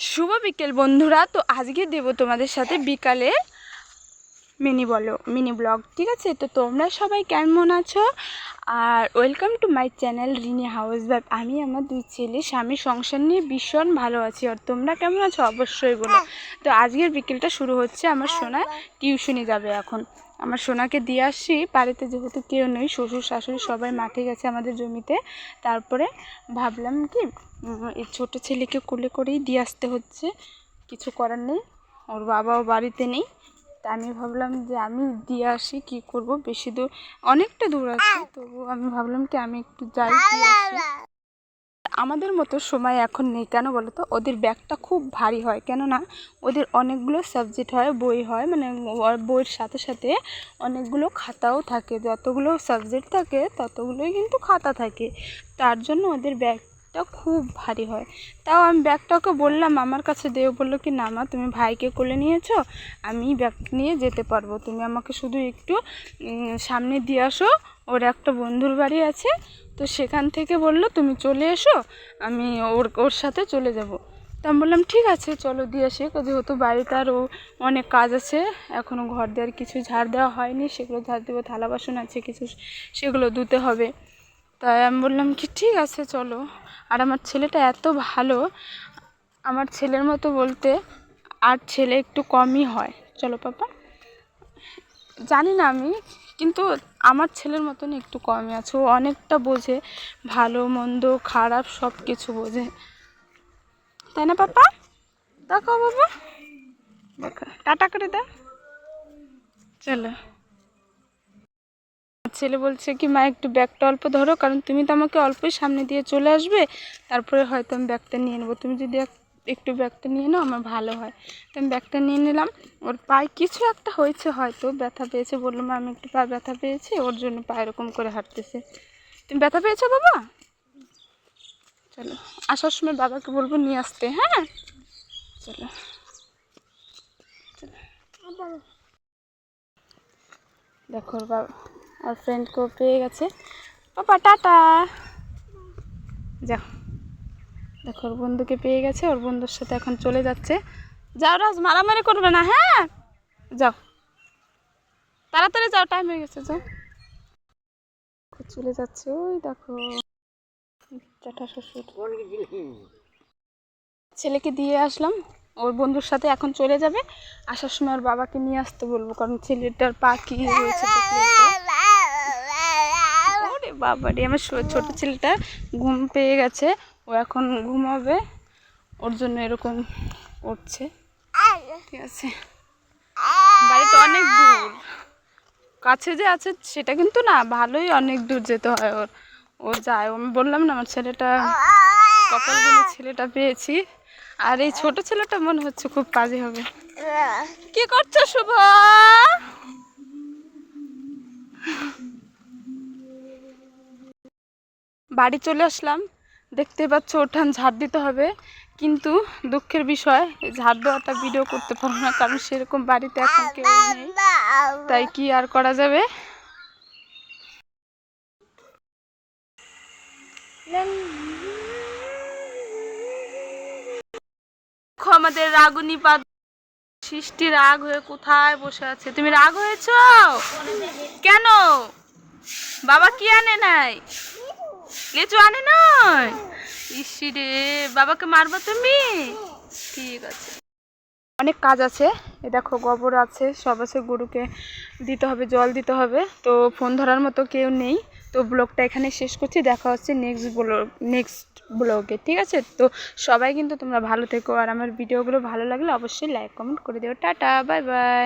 শুভ বিকেল বন্ধুরা। তো আজকে দেব তোমাদের সাথে বিকালে মিনি বলো, মিনি ব্লগ, ঠিক আছে? তো তোমরা সবাই কেমন আছো? আর welcome to my channel Rini housewife আমি আমার দুই ছেলে, স্বামী, সংসার নিয়ে ভীষণ ভালো আছি। আর তোমরা কেমন আছো? অবশ্যই বলো। তো আজকের বিকেলটা শুরু হচ্ছে, আমার সোনা টিউশনি যাবে এখন। আমার সোনাকে দিয়ে আসি বাড়িতে যেহেতু কেউ নেই, শ্বশুর, শাশুড়ি সবাই মাঠে গেছে আমাদের জমিতে। তারপরে ভাবলাম কি এই ছোটো ছেলেকে কোলে করেই দিয়ে আসতে হচ্ছে। কিছু করার নেই, ওর বাবাও বাড়িতে নেই। তা আমি ভাবলাম যে আমি দিয়ে আসি, কি করব? বেশি দূর, অনেকটা দূর আছে তবু আমি ভাবলাম কি আমি একটু যাই, দিয়ে আসি। আমাদের মতো সময় এখন নেই, কেন বলো তো? ওদের ব্যাগটা খুব ভারী হয়, কেননা ওদের অনেকগুলো সাবজেক্ট হয়, বই হয় মানে বইয়ের সাথে সাথে অনেকগুলো খাতাও থাকে, যতগুলো সাবজেক্ট থাকে, ততগুলোই কিন্তু খাতা থাকে। তার জন্য ওদের ব্যাগটা খুব ভারী হয়। তাও আমি ব্যাগটাকে বললাম, আমার কাছে দেও। বলল কি, না মা, তুমি ভাইকে কোলে নিয়েছো, আমি ব্যাগ নিয়ে যেতে পারব। তুমি আমাকে শুধু একটু সামনে দিয়ে আসো, ওর একটা বন্ধুর বাড়ি আছে। তো সেখান থেকে বলল, তুমি চলে এসো, আমি ওর ওর সাথে চলে যাব। তা আমি বললাম, ঠিক আছে, চলো দিয়ে আসি। যেহেতু বাড়িতে আরও অনেক কাজ আছে এখনও ঘর দেওয়ার কিছু ঝাড় দেওয়া হয়নি, সেগুলো ঝাড় দেবো, থালা বাসন আছে কিছু, সেগুলো ধুতে হবে। তাই আমি বললাম কি ঠিক আছে, চলো। আর আমার ছেলেটা এত ভালো, আমার ছেলের মতো বলতে আর ছেলে একটু কমই হয়। চলো পাপা। জানি না আমি, কিন্তু আমার ছেলের মতন একটু কমই আছে। ও অনেকটা বোঝে, ভালো, মন্দ, খারাপ সব কিছু বোঝে। তাই না পাপা? দেখো বাবা। দেখো, টাটা করে দাও। চলো। ছেলে বলছে কি, মা, একটু ব্যাগটা অল্প ধরো, কারণ তুমি তো আমাকে অল্পই সামনে দিয়ে চলে আসবে, তারপরে হয়তো আমি ব্যাগটা নিয়ে নেব। তুমি যদি এক- একটু ব্যাগটা নিয়ে নাও, আমার ভালো হয়। তো আমি ব্যাগটা নিয়ে নিলাম। ওর পায়ে কিছু একটা হয়েছে হয়তো, ব্যথা পেয়েছে বলল, মা, আমি একটু পা ব্যথা পেয়েছি, ওর জন্য পা এরকম করে হাঁটতেছে। তুমি ব্যথা পেয়েছ, বাবা? চলো, আসার সময় বাবাকে বলব নিয়ে আসতে হ্যাঁ? চলো চলো। দেখো বাবা আর ফ্রেন্ডকেও পেয়ে গেছে। বাবা টাটা। যাও। দেখো, ওর বন্ধুকে পেয়ে গেছে, ওর বন্ধুর সাথে এখন চলে যাচ্ছে। যাও, রাজ, মারামারি করবে না হ্যাঁ? যাও। তাড়াতাড়ি যাও টাইম হয়ে গেছে, যাও। চলে যাচ্ছে, ওই দেখো। জ্যাঠা শ্বশুর। ছেলেকে দিয়ে আসলাম, ওর বন্ধুর সাথে এখন চলে যাবে। আসার সময় ওর বাবাকে নিয়ে আসতে বলব, কারণ ছেলেটার পা কি হয়েছে দেখলেই তো। ওরে বাবা রে আমার ছোট ছেলেটা ঘুম পেয়ে গেছে। ও এখন ঘুমাবে। ওর জন্য এরকম করছে। ঠিক আছে। বাড়িটা অনেক দূর। কাছে যে আছে সেটা কিন্তু না, ভালোই অনেক দূর যেতে হয় ওর। ও যায়। আমি বললাম না, আমার ছেলেটা কপাল বলে ছেলেটা পেয়েছি। আর এই ছোট ছেলেটা মনে হচ্ছে খুব কাজে হবে। কি করছ, শুভ? বাড়ি চলে আসলাম। দেখতে পাচ্ছ ওঠান ঝাড় দিতে হবে। কিন্তু দুঃখের বিষয় ঝাড় দেওয়াটা ভিডিও করতে পারব না, কারণ সেরকম বাড়িতে এখন কেউ নেই। তাই কি আর করা যাবে? আমাদের রাগুনি পা সৃষ্টি রাগ হয়ে কোথায় বসে আছে? তুমি রাগ হয়েছো? কেন? বাবা কি আনে নাই? লিচু আনে নাই ইসি রে, বাবাকে মারবা তুমি? ঠিক আছে। অনেক কাজ আছে। এ দেখো গোবর আছে, সব আছে, গরুকে দিতে হবে, জল দিতে হবে। তো ফোন ধরার মতো কেউ নেই। তো ব্লগটা এখানে শেষ করছি। দেখা হচ্ছে নেক্সট ব্লগ নেক্সট ব্লগে, ঠিক আছে? তো সবাই কিন্তু তোমরা ভালো থেকো। আর আমার ভিডিওগুলো ভালো লাগলে অবশ্যই লাইক কমেন্ট করে দিও। Tata bye bye